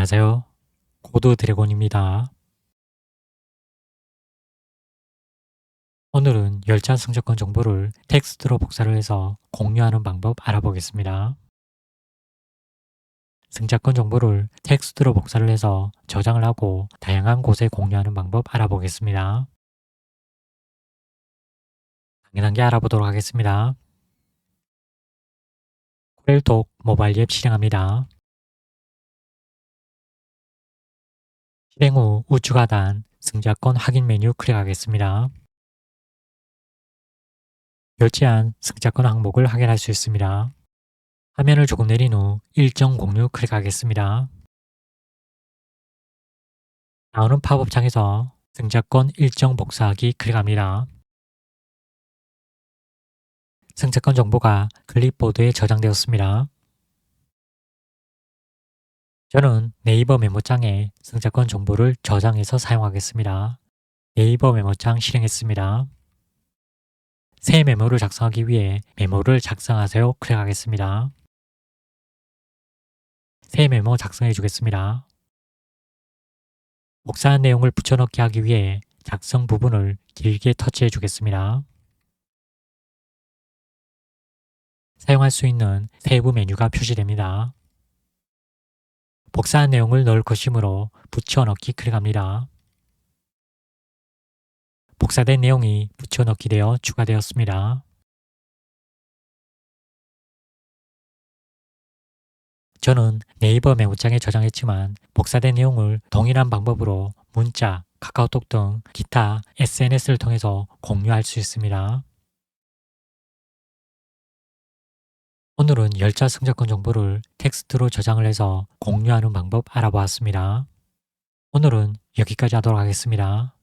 안녕하세요. 고드 드래곤입니다. 오늘은 열차 승차권 정보를 텍스트로 복사를 해서 공유하는 방법 알아보겠습니다. 승차권 정보를 텍스트로 복사를 해서 저장을 하고 다양한 곳에 공유하는 방법 알아보겠습니다. 단계 단계 알아보도록 하겠습니다. 코렐톡 모바일 앱 실행합니다. 실행 후 우측 하단 승차권 확인 메뉴 클릭하겠습니다. 결제한 승차권 항목을 확인할 수 있습니다. 화면을 조금 내린 후 일정 공유 클릭하겠습니다. 나오는 팝업 창에서 승차권 일정 복사하기 클릭합니다. 승차권 정보가 클립보드에 저장되었습니다. 저는 네이버 메모장에 승차권 정보를 저장해서 사용하겠습니다. 네이버 메모장 실행했습니다. 새 메모를 작성하기 위해 메모를 작성하세요 클릭하겠습니다. 새 메모 작성해 주겠습니다. 복사한 내용을 붙여넣기 하기 위해 작성 부분을 길게 터치해 주겠습니다. 사용할 수 있는 세부 메뉴가 표시됩니다. 복사한 내용을 넣을 것이므로 붙여넣기 클릭합니다. 복사된 내용이 붙여넣기 되어 추가되었습니다. 저는 네이버 메모장에 저장했지만 복사된 내용을 동일한 방법으로 문자, 카카오톡 등 기타 SNS를 통해서 공유할 수 있습니다. 오늘은 열차 승차권 정보를 텍스트로 저장을 해서 공유하는 방법 알아보았습니다. 오늘은 여기까지 하도록 하겠습니다.